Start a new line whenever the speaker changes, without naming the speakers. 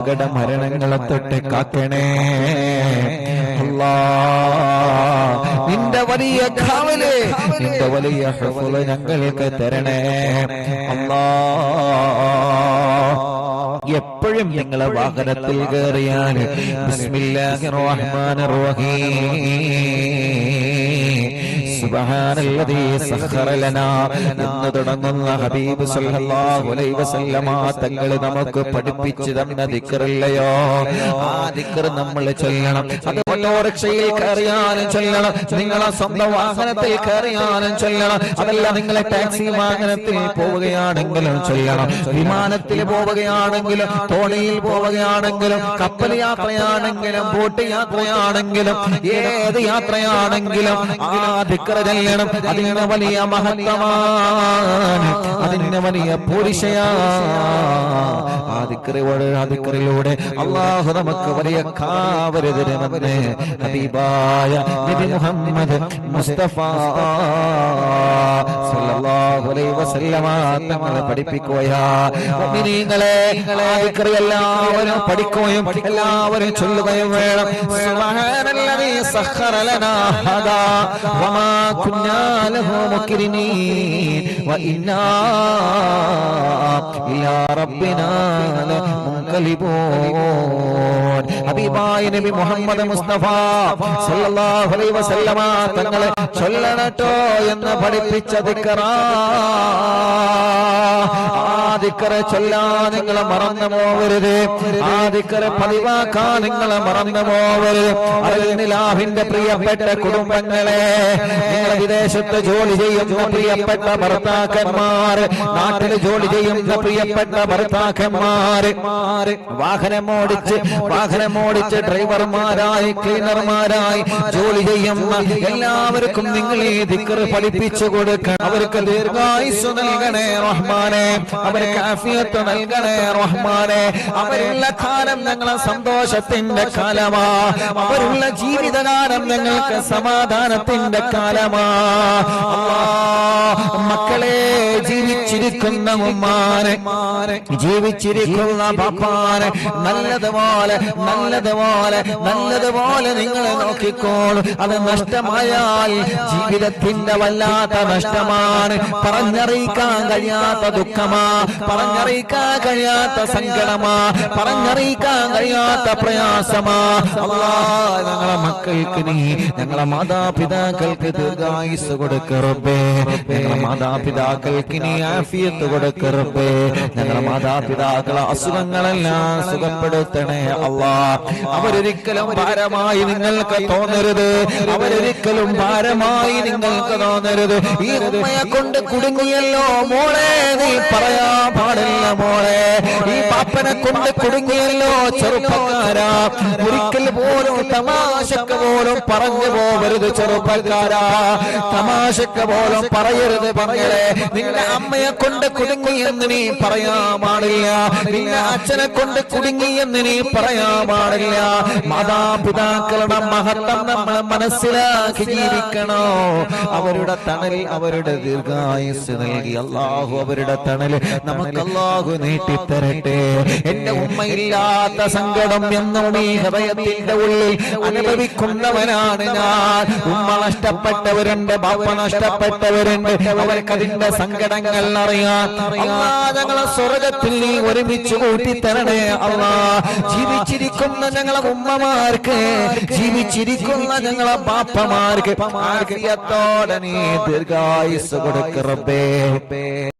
അപകട മരണങ്ങളെ തൊട്ട് കാക്കണേ നിന്റെ വലിയ നിന്റെ വലിയ ഹുഫ്ള് ഞങ്ങൾക്ക് തരണേ. അല്ലാ എപ്പോഴും ഞങ്ങളെ വാഹനത്തിൽ കയറിയാൽ ബിസ്മില്ലാഹിർ റഹ്മാനിർ റഹീം. എന്ന് തുടങ്ങുന്ന ഹബീബ് തങ്ങൾ നമുക്ക് പഠിപ്പിച്ചു തന്ന ദിക്കറില്ലയോ ആ ദിക്ർ നമ്മൾ ചൊല്ലണം. അത് ഓട്ടോറിക്ഷയിൽ കയറിയാലും ചൊല്ലണം. നിങ്ങളെ സ്വന്തം വാഹനത്തിൽ കയറിയാലും ചൊല്ലണം. അതല്ല നിങ്ങളെ ടാക്സി വാഹനത്തിൽ പോവുകയാണെങ്കിലും ചൊല്ലണം. വിമാനത്തിൽ പോവുകയാണെങ്കിലും തോണിയിൽ പോവുകയാണെങ്കിലും കപ്പൽ യാത്രയാണെങ്കിലും ബോട്ട് യാത്രയാണെങ്കിലും ഏത് യാത്രയാണെങ്കിലും ആ ദിക്ർ ചെല്ലണം അതിന് വലിയ മഹത്വമാണ്. അതിന് വലിയ ദിക്റിലൂടെ ആ അള്ളാഹു നമുക്ക് വലിയ കാവര് തരുമെന്ന് ഹബീബായ നബി മുഹമ്മദ് മുസ്തഫ സല്ലല്ലാഹു അലൈഹി വസല്ലമ തങ്ങളെ പഠിപ്പിക്കുകയാ. മുഅ്മിനീങ്ങളെ ദിക്റ് എല്ലാവരും പഠിക്കുകയും എല്ലാവരും ചൊല്ലുകയും വേണം. സുബ്ഹാനല്ലദീ സഖറ ലനാ هذا വമാ كنا له مكرمين വഇന്നാ إلى ربنا ലമുൻകലിബൂൻ ഹബീബായ നബി മുഹമ്മദ് മുസ്തഫ സല്ലല്ലാഹു അലൈഹി വസല്ലമ തങ്ങളെ ചൊല്ലണട്ടോ എന്ന് പഠിപ്പിച്ച ദിക്റാ. ആ ദിക്റ് ചൊല്ലാൻ നിങ്ങൾ മറന്നു പോവരുത്. ആ ദിക്റ് പതിവാക്കാൻ നിങ്ങൾ മറന്നു പോവരുത്. അൽനിലാഹിന്റെ പ്രിയപ്പെട്ട കുടുംബങ്ങളെ നിങ്ങൾ വിദേശത്ത് ജോലി ചെയ്യുന്ന പ്രിയപ്പെട്ട ഭർത്താക്കന്മാർ നാട്ടിൽ ജോലി ചെയ്യുന്ന പ്രിയപ്പെട്ട ഭർത്താക്കന്മാർ വാഹനം ഓടിച്ച് വാഹനം ഓടിച്ച് ഡ്രൈവർമാരായി ക്ലീനർമാരായി ജോലി ചെയ്യുന്ന എല്ലാവർക്കും നിങ്ങൾ ഈ ദിക്കറ് പഠിപ്പിച്ചു കൊടുക്കണം. അവർക്ക് ദീർഘായുസ് നൽകണേ റഹ്മാനെ. അവർക്ക് അഫിയത്ത് നൽകണേ റഹ്മാനെ. അവരുള്ള കാലം ഞങ്ങളെ സന്തോഷത്തിന്റെ കാലമാ. അവരുള്ള ജീവിതകാലം ഞങ്ങൾക്ക് സമാധാനത്തിന്റെ കാലമാ. മക്കളെ ജീവിച്ചിരിക്കുന്ന ഉമ്മാനെ. ജീവിച്ചിരിക്കുന്ന പപ്പാനെ നല്ലതുപോലെ നല്ലതുപോലെ നല്ലതുപോലെ നിങ്ങളെ നോക്കിക്കോളൂ. അത് നഷ്ടമായാൽ ജീവിതത്തിന്റെ വല്ലാത്ത നഷ്ടമാണ്. പറഞ്ഞറിയിക്കാൻ കഴിയാത്ത ദുഃഖമാ. പറഞ്ഞറിയിക്കാൻ കഴിയാത്ത സങ്കടമാ. പറഞ്ഞറിയിക്കാൻ കഴിയാത്ത പ്രയാസമാ. ഞങ്ങളെ മക്കൾക്ക് നീ ഞങ്ങളെ മാതാപിതാക്കൾക്ക് ദീർഘായുസ് കൊടുക്കറുപ്പേ ഞങ്ങളെ മാതാപിതാക്കൾക്ക് നീ ആഫിയത്ത് കൊടുക്കറുപ്പേ ഞങ്ങളെ മാതാപിതാക്കളെ അസുഖങ്ങളെല്ലാം സുഖപ്പെടുത്തണേ അല്ലാ അവരൊരിക്കലും ഭാരമായി നിങ്ങൾക്ക് തോന്നരുത്. അവരൊരിക്കലും ഭാരമായി നിങ്ങൾക്ക് തോന്നരുത്. ഈ ഉമ്മയെ കൊണ്ട് കുടുങ്ങിയല്ലോ മോളെ നീ പറയാ പാടില്ല മോളെ. ഈ പാപ്പനെ കൊണ്ട് കുടുങ്ങിയല്ലോ ചെറുപ്പക്കാരാ. ഒരിക്കൽ പോലും തമാശക്ക് പോലും പറഞ്ഞു പോവരുത് ചെറുപ്പക്കാരാ. തമാശക്ക് പോലും പറയരുത് പങ്ങളെ നിന്റെ അമ്മയെ കൊണ്ട് കുടുങ്ങി എന്ന് നീ പറയാ പാടില്ല. നിന്റെ അച്ഛനെ കൊണ്ട് കുടുങ്ങി എന്ന് നീ പറയാ പാടില്ല. മാതാപിതാക്കളുടെ മഹത്വം നമ്മൾ മനസ്സിലാക്കി ജീവിക്കണോ? അവരുടെ തണൽ അവരുടെ ദീർഘായുസ് നൽകി അള്ളാഹു അവരുടെ തണൽ നമുക്ക് അള്ളാഹു നീട്ടിത്തരട്ടെ. എന്റെ ഉമ്മയില്ലാത്ത സങ്കടം എന്നും ഈ ഹൃദയത്തിന്റെ ഉള്ളിൽ അനുഭവിക്കുന്നവനാണ് ഞാൻ. ഉമ്മ നഷ്ടപ്പെട്ടവരുണ്ട് ബാപ്പ നഷ്ടപ്പെട്ടവരുണ്ട്. അവർക്ക് അതിന്റെ സങ്കടങ്ങൾ അറിയാം. അല്ലാ, ഞങ്ങളെ സ്വർഗത്തിൽ നീ ഒരുമിച്ച് കൂട്ടിത്തരണേ അള്ളാ. ജീവിച്ചിരിക്കുന്ന ഞങ്ങളെ ഉമ്മമാർക്ക് ജീവിച്ചിരിക്കുന്ന ഞങ്ങളെ ബാപ്പമാർക്ക് ആഫിയത്തോടെ നീ ദീർഘായുസ് കൊടുക്കറബേ